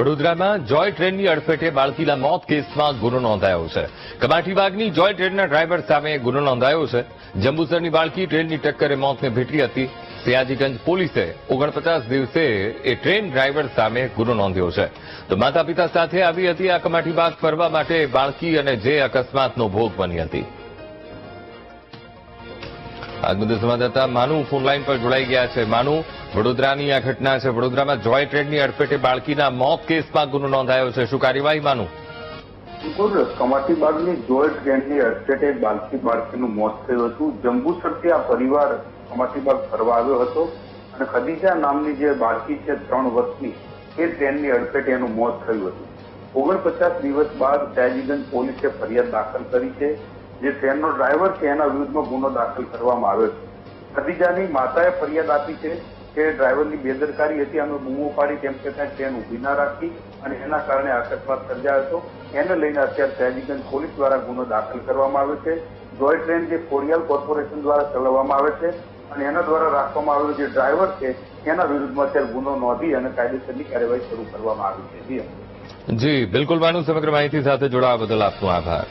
વડોદરામાં જોય ટ્રેનની અડફેટે બાળકીના મોત કેસમાં ગુનો નોંધાયો છે. કમાટીબાગની જોય ટ્રેનના ડ્રાઈવર સામે ગુનો નોંધાયો છે. જંબુસરની બાળકી ટ્રેનની ટક્કરે મોતને ભેટી હતી. સયાજીગંજ પોલીસે ઓગણપચાસ દિવસે એ ટ્રેન ડ્રાઈવર સામે ગુનો નોંધ્યો છે. તો માતા પિતા સાથે આવી હતી આ કમાટીબાગ ફરવા માટે બાળકી અને જે અકસ્માતનો ભોગ બની હતી. આજ સંવાદદાતા માનુ ફોનલાઈન પર જોડાઈ ગયા છે. માનુ, વડોદરાની આ ઘટના છે. વડોદરામાં જોય ટ્રેડની અડફેટે બાળકીના મોત કેસમાં ગુનો નોંધાયો છે. શું કાર્યવાહી, માનુ? કમાટીબાગની જોય ટ્રેનની અડફેટે બાળકી, બાળકીનું મોત થયું હતું. જંબુસરથી આ પરિવાર કમાટીબાગ ફરવા આવ્યો હતો અને ખદીજા નામની જે બાળકી છે, ત્રણ વર્ષની, એ ટ્રેનની અડફેટે એનું મોત થયું હતું. ઓગણપચાસ દિવસ બાદ સયાજીગંજ પોલીસે ફરિયાદ દાખલ કરી છે. જે ટ્રેનનો ડ્રાઈવર છે, એના વિરુદ્ધમાં ગુનો દાખલ કરવામાં આવ્યો છે. ખદીજાની માતાએ ફરિયાદ આપી છે કે ડ્રાઈવરની બેદરકારી હતી અમે બૂમો પાડી તેમ છતાં ટ્રેન ઊભી ના રાખી અને એના કારણે અકસ્માત સર્જાયો હતો. એને લઈને અત્યારે સયાજીગંજ પોલીસ દ્વારા ગુનો દાખલ કરવામાં આવ્યો છે. જોય ટ્રેન જે કોરિયલ કોર્પોરેશન દ્વારા ચલાવવામાં આવે છે અને એના દ્વારા રાખવામાં આવેલો જે ડ્રાઈવર છે, એના વિરુદ્ધમાં અત્યારે ગુનો નોંધી અને કાયદેસરની કાર્યવાહી શરૂ કરવામાં આવી છે. જી. બિલકુલ માનુ સમગ્ર માહિતી સાથે જોડાવા બદલ આપનો આભાર.